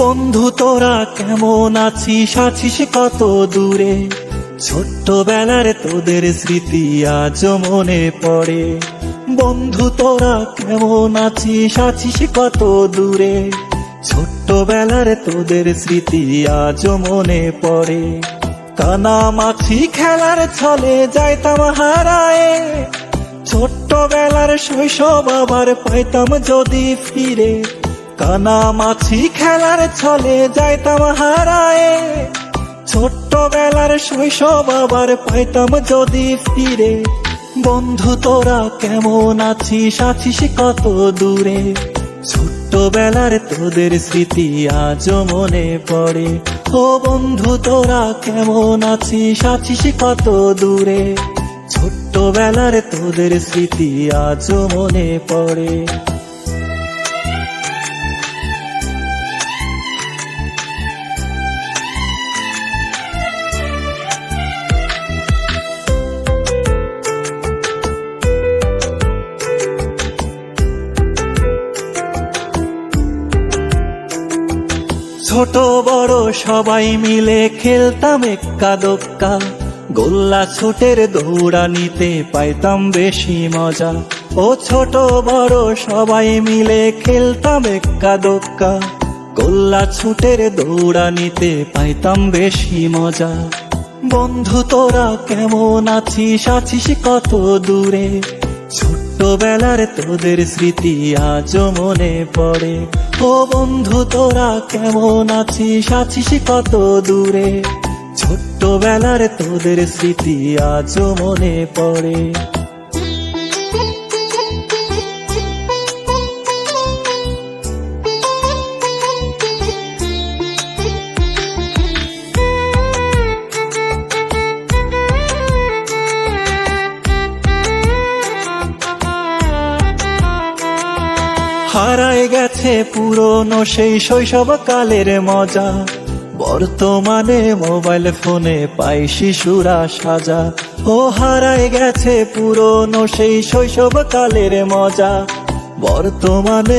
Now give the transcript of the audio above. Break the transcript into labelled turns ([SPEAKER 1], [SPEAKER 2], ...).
[SPEAKER 1] বন্ধু, তোরা কেমন আছিস? আছিস কত দূরে? ছোট্টবেলার তোদের স্মৃতি আজ মনে পড়ে। বন্ধু, তোরা কেমন আছিস? আছিস কত দূরে? ছোট্টবেলার তোদের স্মৃতি আজ মনে পড়ে। কানা মাছি খেলার ছলে যাইতাম হারায়ে। ছোট্টবেলার শৈশব আবার পাইতাম যদি ফিরে। কানা মাছি খেলার ছলে যাইতাম হারায়ে। ছোট্টবেলার শৈশব আবার পাইতাম যদি ফিরে। বন্ধু, তোরা কেমন আছিস? আছিস কত দূরে? ছোট্টবেলার তোদের স্মৃতি আজ মনে পড়ে। ও বন্ধু, তোরা কেমন আছিস? আছিস কত দূরে? ছোট্টবেলার তোদের স্মৃতি আজ মনে পড়ে। ছোট বড় সবাই মিলে খেলতাম এক্কা দোক্কা। গোল্লা ছুটের দৌড়ানিতে পাইতাম বেশি মজা। ও ছোট বড় সবাই মিলে খেলতাম এক্কা দোক্কা। গোল্লা ছুটের দৌড়ানিতে পাইতাম বেশি মজা। বন্ধু তোরা কেমন আছিস? আছিস কত দূরে? ছোট্টবেলার তোদের স্মৃতি আজও মনে পড়ে। ও বন্ধু, তোরা কেমন আছিস? আছিস কত দূরে? ছোট্টবেলার তোদের স্মৃতি আজও মনে পড়ে। হারায় গেছে পুরনো সেই শৈশব কালের মজা। বর্তমানে মোবাইল ফোনে পাই শিশুরা সাজা। ও হারায় গেছে পুরনো সেই শৈশব কালের মজা। বর্তমানে